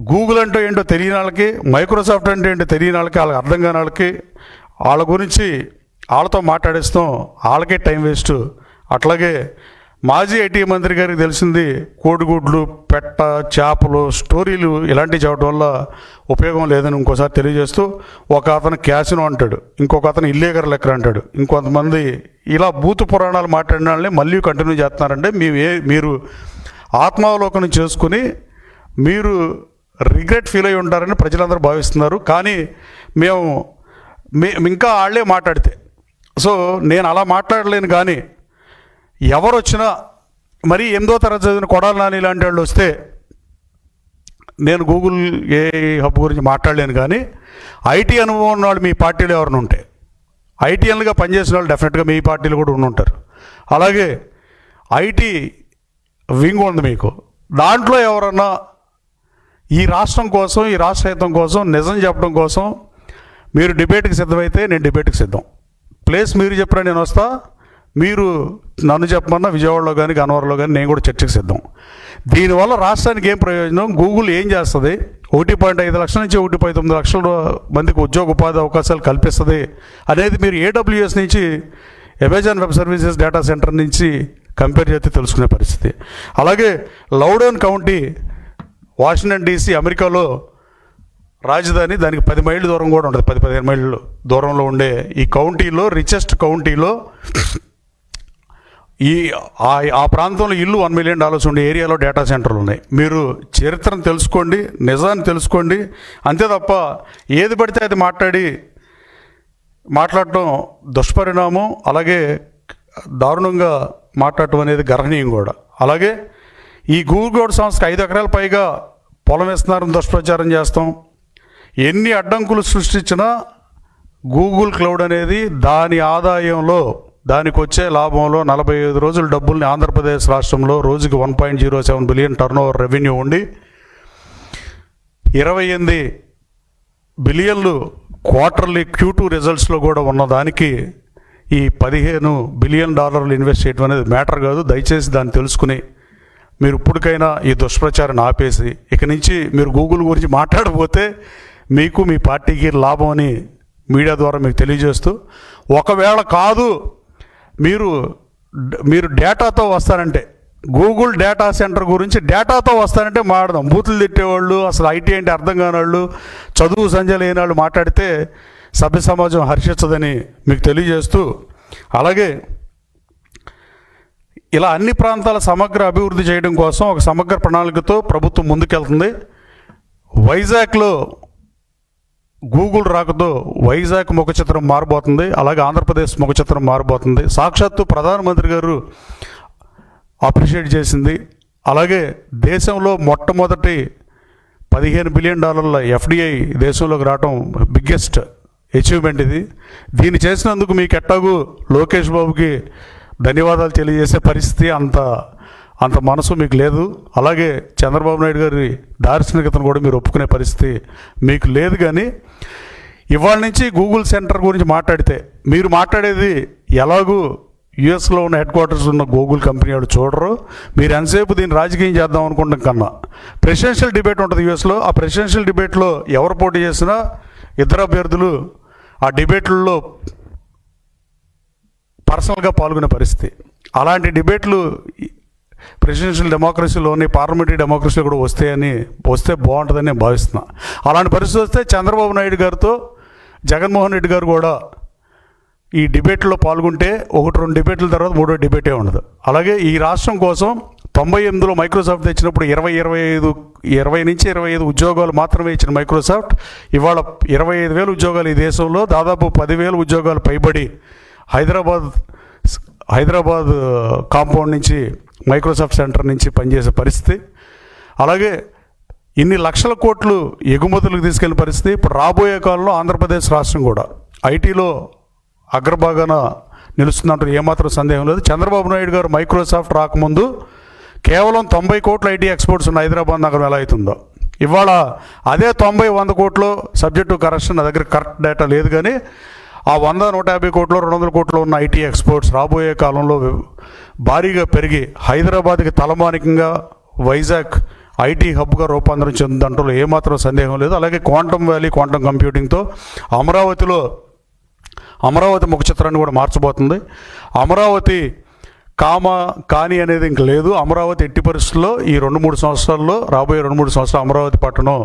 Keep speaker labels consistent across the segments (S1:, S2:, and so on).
S1: Google అంటే ఏంటో తెలియని వాళ్ళకి మైక్రోసాఫ్ట్ అంటే ఏంటో తెలియని వాళ్ళకి వాళ్ళకి అర్థం కాని వాళ్ళకి వాళ్ళ గురించి వాళ్ళతో మాట్లాడేస్తాం వాళ్ళకే టైం వేస్ట్. అట్లాగే మాజీ ఐటీ మంత్రి గారికి తెలిసింది కోడిగుడ్లు పెట్ట చేపలు స్టోరీలు ఇలాంటివి చెప్పడం వల్ల ఉపయోగం లేదని ఇంకోసారి తెలియజేస్తూ ఒక అతను క్యాసినో అంటాడు ఇంకొక అతను ఇల్లీగల్ లెక్కర్ అంటాడు. ఇంకొంతమంది ఇలా భూత పురాణాలు మాట్లాడిన వాళ్ళని మళ్ళీ కంటిన్యూ చేస్తున్నారంటే మేము ఏ మీరు ఆత్మావలోకనం చేసుకుని మీరు రిగ్రెట్ ఫీల్ అయి ఉంటారని ప్రజలందరూ భావిస్తున్నారు. కానీ మేము మే ఇంకా వాళ్ళే మాట్లాడితే. సో నేను అలా మాట్లాడలేను కానీ ఎవరు వచ్చినా మరి ఎనిమిదో తరగతి చదివిన కొడాలి నాని ఇలాంటి వాళ్ళు వస్తే నేను గూగుల్ ఏ హబ్ గురించి మాట్లాడలేను కానీ ఐటీ అనుభవం ఉన్న వాళ్ళు మీ పార్టీలో ఎవరైనా ఉంటే ఐటీఎన్లుగా పనిచేసిన వాళ్ళు డెఫినెట్గా మీ పార్టీలు కూడా ఉండి ఉంటారు. అలాగే ఐటీ వింగ్ ఉంది మీకు. దాంట్లో ఎవరన్నా ఈ రాష్ట్రం కోసం ఈ రాష్ట్ర హితం కోసం నిజం చెప్పడం కోసం మీరు డిబేట్కి సిద్ధమైతే నేను డిబేట్కి సిద్ధం. ప్లేస్ మీరు చెప్పినా నేను వస్తా మీరు నన్ను చెప్పమన్నా విజయవాడలో కానీ గన్నవరంలో కానీ నేను కూడా చర్చకు సిద్ధం. దీనివల్ల రాష్ట్రానికి ఏం ప్రయోజనం? గూగుల్ ఏం చేస్తుంది? ఒకటి పాయింట్ ఐదు లక్షల నుంచి ఒకటి పాయింట్ తొమ్మిది లక్షల మందికి ఉద్యోగ ఉపాధి అవకాశాలు కల్పిస్తుంది అనేది మీరు ఏడబ్ల్యూఎస్ నుంచి Amazon web services data center నుంచి కంపేర్ చేస్తే తెలుసుకునే పరిస్థితి. అలాగే లౌడౌన్ కౌంటీ వాషింగ్టన్ డీసీ అమెరికాలో రాజధాని దానికి పది మైళ్ళ దూరం కూడా ఉంటుంది. పది పదిహేను మైళ్ళు దూరంలో ఉండే ఈ కౌంటీలో రిచెస్ట్ కౌంటీలో ఈ ఆ ప్రాంతంలో ఇల్లు వన్ మిలియన్ డాలర్స్ ఉండే ఏరియాలో డేటా సెంటర్లు ఉన్నాయి. మీరు చరిత్రను తెలుసుకోండి నిజాన్ని తెలుసుకోండి. అంతే తప్ప ఏది పడితే అది మాట్లాడి మాట్లాడటం దుష్పరిణామం అలాగే దారుణంగా మాట్లాడటం అనేది గర్హనీయం కూడా. అలాగే ఈ గూగుల్ సంస్థకి ఐదు ఎకరాల పైగా పొలం ఇస్తున్నారని దుష్ప్రచారం చేస్తాం. ఎన్ని అడ్డంకులు సృష్టించినా గూగుల్ క్లౌడ్ అనేది దాని ఆదాయంలో దానికి వచ్చే లాభంలో నలభై ఐదు రోజుల డబ్బుల్ని ఆంధ్రప్రదేశ్ రాష్ట్రంలో రోజుకి one point zero seven billion turnover revenue ఉండి ఇరవై ఎనిమిది బిలియన్లు క్వార్టర్లీ క్యూ టూ రిజల్ట్స్లో కూడా ఉన్నదానికి ఈ పదిహేను బిలియన్ డాలర్లు ఇన్వెస్ట్ చేయడం అనేది మ్యాటర్ కాదు. దయచేసి దాన్ని తెలుసుకుని మీరు ఇప్పటికైనా ఈ దుష్ప్రచారాన్ని ఆపేసి ఇక నుంచి మీరు గూగుల్ గురించి మాట్లాడకపోతే మీకు మీ పార్టీకి లాభం అని మీడియా ద్వారా మీకు తెలియజేస్తూ ఒకవేళ కాదు మీరు మీరు డేటాతో వస్తారంటే గూగుల్ డేటా సెంటర్ గురించి డేటాతో వస్తారంటే మాట్లాడదాం. బూతులు తిట్టేవాళ్ళు అసలు ఐటీ అంటే అర్థం కాని వాళ్ళు చదువు సంజయ్ లేని వాళ్ళు మాట్లాడితే సభ్య సమాజం హర్షించదని మీకు తెలియజేస్తూ అలాగే ఇలా అన్ని ప్రాంతాల సమగ్ర అభివృద్ధి చేయడం కోసం ఒక సమగ్ర ప్రణాళికతో ప్రభుత్వం ముందుకెళ్తుంది. వైజాగ్లో గూగుల్ రాకతో వైజాగ్ ముఖ చిత్రం మారబోతుంది. అలాగే ఆంధ్రప్రదేశ్ ముఖ చిత్రం మారబోతుంది. సాక్షాత్తు ప్రధానమంత్రి గారు అప్రిషియేట్ చేసింది. అలాగే దేశంలో మొట్టమొదటి పదిహేను బిలియన్ డాలర్ల ఎఫ్డిఐ దేశంలోకి రావడం బిగ్గెస్ట్ అచీవ్మెంట్ ఇది. దీన్ని చేసినందుకు మీ కెట్టాగు లోకేష్ బాబుకి ధన్యవాదాలు తెలియజేసే పరిస్థితి అంత అంత మనసు మీకు లేదు. అలాగే చంద్రబాబు నాయుడు గారి దార్శనికతను కూడా మీరు ఒప్పుకునే పరిస్థితి మీకు లేదు కానీ ఇవాళ నుంచి గూగుల్ సెంటర్ గురించి మాట్లాడితే మీరు మాట్లాడేది ఎలాగూ యుఎస్లో ఉన్న హెడ్ క్వార్టర్స్ ఉన్న గూగుల్ కంపెనీ వాడు చూడరు. మీరు ఎంతసేపు దీన్ని రాజకీయం చేద్దాం అనుకుంటాం కన్నా ప్రెసిడెన్షియల్ డిబేట్ ఉంటుంది యుఎస్లో ఆ ప్రెసిడెన్షియల్ డిబేట్లో ఎవరు పోటీ చేసినా ఇద్దరు అభ్యర్థులు ఆ డిబేట్లలో పర్సనల్గా పాల్గొనే పరిస్థితి. అలాంటి డిబేట్లు ప్రెసిడెన్షియల్ డెమోక్రసీలోని పార్లమెంటరీ డెమోక్రసీలో కూడా వస్తాయని వస్తే బాగుంటుందని నేను భావిస్తున్నా. అలాంటి పరిస్థితి వస్తే చంద్రబాబు నాయుడు గారితో జగన్మోహన్ రెడ్డి గారు కూడా ఈ డిబేట్లో పాల్గొంటే ఒకటి రెండు డిబేట్ల తర్వాత మూడో డిబేటే ఉండదు. అలాగే ఈ రాష్ట్రం కోసం తొంభై ఎనిమిదిలో మైక్రోసాఫ్ట్ తెచ్చినప్పుడు ఇరవై ఇరవై ఐదు ఇరవై నుంచి ఇరవై ఐదు ఉద్యోగాలు మాత్రమే ఇచ్చిన మైక్రోసాఫ్ట్. ఇవాళ ఇరవై ఐదు వేల ఉద్యోగాలు ఈ దేశంలో దాదాపు పదివేల ఉద్యోగాలు పైబడి హైదరాబాద్ హైదరాబాద్ కాంపౌండ్ నుంచి మైక్రోసాఫ్ట్ సెంటర్ నుంచి పనిచేసే పరిస్థితి. అలాగే ఇన్ని లక్షల కోట్లు ఎగుమతులకు తీసుకెళ్ళే పరిస్థితి. ఇప్పుడు రాబోయే కాలంలో ఆంధ్రప్రదేశ్ రాష్ట్రం కూడా ఐటీలో అగ్రభాగాన నిలుస్తుందంటే ఏమాత్రం సందేహం లేదు. చంద్రబాబు నాయుడు గారు మైక్రోసాఫ్ట్ రాకముందు కేవలం తొంభై కోట్ల ఐటీ ఎక్స్పోర్ట్స్ ఉన్న హైదరాబాద్ నగరం ఎలా అవుతుందో. ఇవాళ అదే తొంభై వంద కోట్లు సబ్జెక్టు కరెక్షన్ నా దగ్గర కరెక్ట్ డేటా లేదు కానీ ఆ వంద నూట యాభై కోట్లు రెండు వందల కోట్లు ఉన్న ఐటీ ఎక్స్పోర్ట్స్ రాబోయే కాలంలో భారీగా పెరిగి హైదరాబాద్కి తలమానికంగా వైజాగ్ ఐటీ హబ్గా రూపాంతరం దాంట్లో ఏమాత్రం సందేహం లేదు. అలాగే క్వాంటమ్ వ్యాలీ క్వాంటమ్ కంప్యూటింగ్తో అమరావతిలో అమరావతి ముఖ చిత్రాన్ని కూడా మార్చబోతుంది. అమరావతి కామ కాని అనేది ఇంక లేదు. అమరావతి ఎట్టి పరిస్థితుల్లో ఈ రెండు మూడు సంవత్సరాల్లో రాబోయే రెండు మూడు సంవత్సరాలు అమరావతి పట్టణం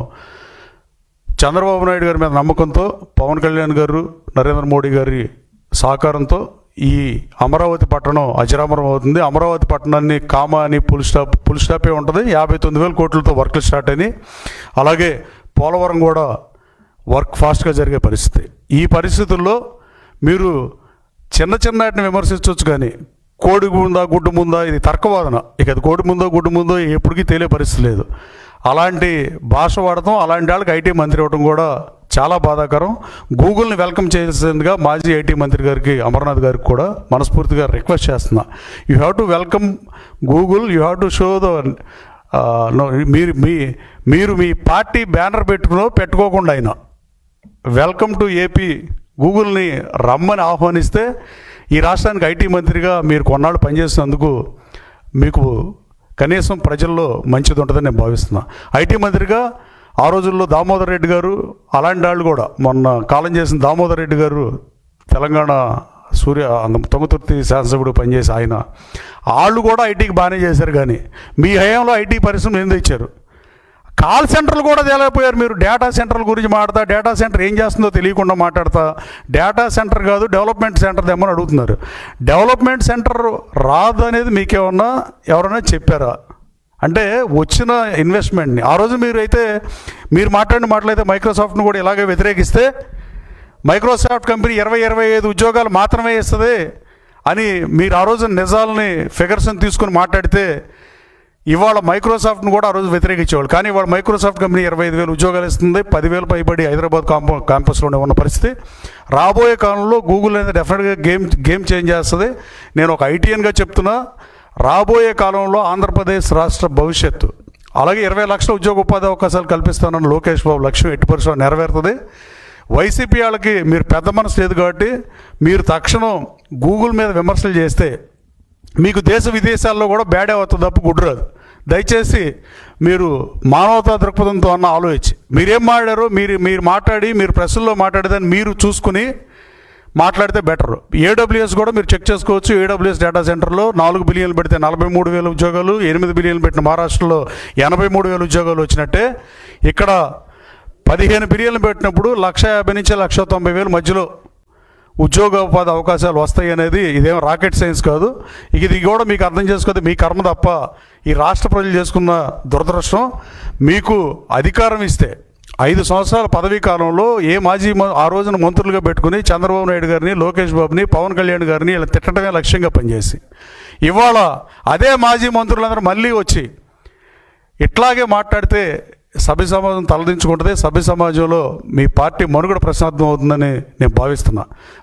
S1: చంద్రబాబు నాయుడు గారి మీద నమ్మకంతో పవన్ కళ్యాణ్ గారు నరేంద్ర మోడీ గారి సహకారంతో ఈ అమరావతి పట్టణం అజరామరం అవుతుంది. అమరావతి పట్టణాన్ని కామా అని పుల్ స్టాప్ పుల్ స్టాపే ఉంటుంది. యాభై తొమ్మిది వేల కోట్లతో వర్క్లు స్టార్ట్ అయినాయి. అలాగే పోలవరం కూడా వర్క్ ఫాస్ట్గా జరిగే పరిస్థితి. ఈ పరిస్థితుల్లో మీరు చిన్న చిన్నటిని విమర్శించవచ్చు కానీ కోడి ముందా గుడ్డు ముందా ఇది తర్కవాదన. ఇక అది కోడి ముందో గుడ్డు ముందో ఎప్పటికీ తెలియ పరిస్థితి లేదు. అలాంటి భాష వాడటం అలాంటి వాళ్ళకి ఐటీ మంత్రి ఇవ్వడం కూడా చాలా బాధాకరం. గూగుల్ని వెల్కమ్ చేసేందుగా మాజీ ఐటీ మంత్రి గారికి అమర్నాథ్ గారికి కూడా మనస్ఫూర్తిగా రిక్వెస్ట్ చేస్తున్నా. You have to welcome Google you have to show the మీరు మీ మీరు మీ పార్టీ బ్యానర్ పెట్టుకునో పెట్టుకోకుండా అయినా. వెల్కమ్ టు ఏపీ గూగుల్ని రమ్మని ఆహ్వానిస్తే ఈ రాష్ట్రానికి ఐటీ మంత్రిగా మీరు కొన్నాళ్ళు పనిచేసినందుకు మీకు కనీసం ప్రజల్లో మంచిది ఉంటుందని నేను భావిస్తున్నా. ఐటీ మంత్రిగా ఆ రోజుల్లో దామోదర్ రెడ్డి గారు అలాంటి వాళ్ళు కూడా మొన్న కాలం చేసిన దామోదర్ రెడ్డి గారు తెలంగాణ సూర్య తొంగతుర్తి శాసనసభ్యుడు పనిచేసి ఆయన వాళ్ళు కూడా ఐటీకి బాగానే చేశారు కానీ మీ హయాంలో ఐటీ పరిశ్రమ ఏం తెచ్చారు కాల్ సెంటర్లు కూడా తేలేకపోయారు మీరు. డేటా సెంటర్ల గురించి మాట్లాడతా డేటా సెంటర్ ఏం చేస్తుందో తెలియకుండా మాట్లాడతా. డేటా సెంటర్ కాదు డెవలప్మెంట్ సెంటర్ తెమ్మని అడుగుతున్నారు. డెవలప్మెంట్ సెంటర్ రాదు అనేది మీకేమన్నా ఎవరైనా చెప్పారా? అంటే వచ్చిన ఇన్వెస్ట్మెంట్ని. ఆ రోజు మీరు అయితే మీరు మాట్లాడిన మాటలైతే మైక్రోసాఫ్ట్ను కూడా ఇలాగే వ్యతిరేకిస్తే మైక్రోసాఫ్ట్ కంపెనీ ఇరవై ఇరవై ఐదు ఉద్యోగాలు మాత్రమే ఇస్తుంది అని మీరు ఆ రోజు నిజాలని ఫిగర్స్ని తీసుకుని మాట్లాడితే ఇవాళ మైక్రోసాఫ్ట్ను కూడా ఆ రోజు వ్యతిరేకించేవాళ్ళు. కానీ ఇవాళ మైక్రోసాఫ్ట్ కంపెనీ ఇరవై ఐదు వేలు ఉద్యోగాలు ఇస్తుంది పదివేలు పైబడి హైదరాబాద్ కాంప క్యాంపస్లోనే ఉన్న పరిస్థితి. రాబోయే కాలంలో గూగుల్ అనేది డెఫినెట్గా గేమ్ గేమ్ చేంజ్ చేస్తుంది. నేను ఒక ఐటీఎన్గా చెప్తున్నా రాబోయే కాలంలో ఆంధ్రప్రదేశ్ రాష్ట్ర భవిష్యత్తు. అలాగే ఇరవై లక్షల ఉద్యోగ ఉపాధి అవకాశాలు కల్పిస్తానన్న లోకేష్ బాబు లక్ష్యం ఎట్టి పరిశ్రమ నెరవేరుతుంది. వైసీపీ వాళ్ళకి మీరు పెద్ద మనసు లేదు కాబట్టి మీరు తక్షణం గూగుల్ మీద విమర్శలు చేస్తే మీకు దేశ విదేశాల్లో కూడా బ్యాడ్ అవుతుంది తప్ప గుడ్రాదు దయచేసి మీరు మానవతా దృక్పథంతో అన్న ఆలోచించి. మీరేం మాట్లాడారు మీరు మీరు మాట్లాడి మీరు ప్రెస్సుల్లో మాట్లాడేదాన్ని మీరు చూసుకుని మాట్లాడితే బెటర్. ఏడబ్ల్యూఎస్ కూడా మీరు చెక్ చేసుకోవచ్చు. ఏడబ్ల్యూఎస్ డేటా సెంటర్లో నాలుగు బిలియన్లు పెడితే నలభై మూడు వేల ఉద్యోగాలు ఎనిమిది బిలియన్లు పెట్టిన మహారాష్ట్రలో ఎనభై మూడు వేల ఉద్యోగాలు వచ్చినట్టే. ఇక్కడ పదిహేను బిలియన్లు పెట్టినప్పుడు లక్ష యాభై నుంచి లక్ష తొంభై వేలు మధ్యలో ఉద్యోగోపాధి అవకాశాలు వస్తాయి అనేది ఇదేం రాకెట్ సైన్స్ కాదు. ఇక ఇది కూడా మీకు అర్థం చేసుకోదు మీ కర్మ తప్ప ఈ రాష్ట్ర ప్రజలు చేసుకున్న దురదృష్టం మీకు అధికారం ఇస్తే ఐదు సంవత్సరాల పదవీ కాలంలో ఏ మాజీ ఆ రోజున మంత్రులుగా పెట్టుకుని చంద్రబాబు నాయుడు గారిని లోకేష్ బాబుని పవన్ కళ్యాణ్ గారిని ఇలా తిట్టడమే లక్ష్యంగా పనిచేసి ఇవాళ అదే మాజీ మంత్రులందరూ మళ్ళీ వచ్చి ఇట్లాగే మాట్లాడితే సభ్య సమాజం తలదించుకుంటుంది. సభ్య సమాజంలో మీ పార్టీ మనుగడ ప్రశాంతం అవుతుందని నేను భావిస్తున్నా.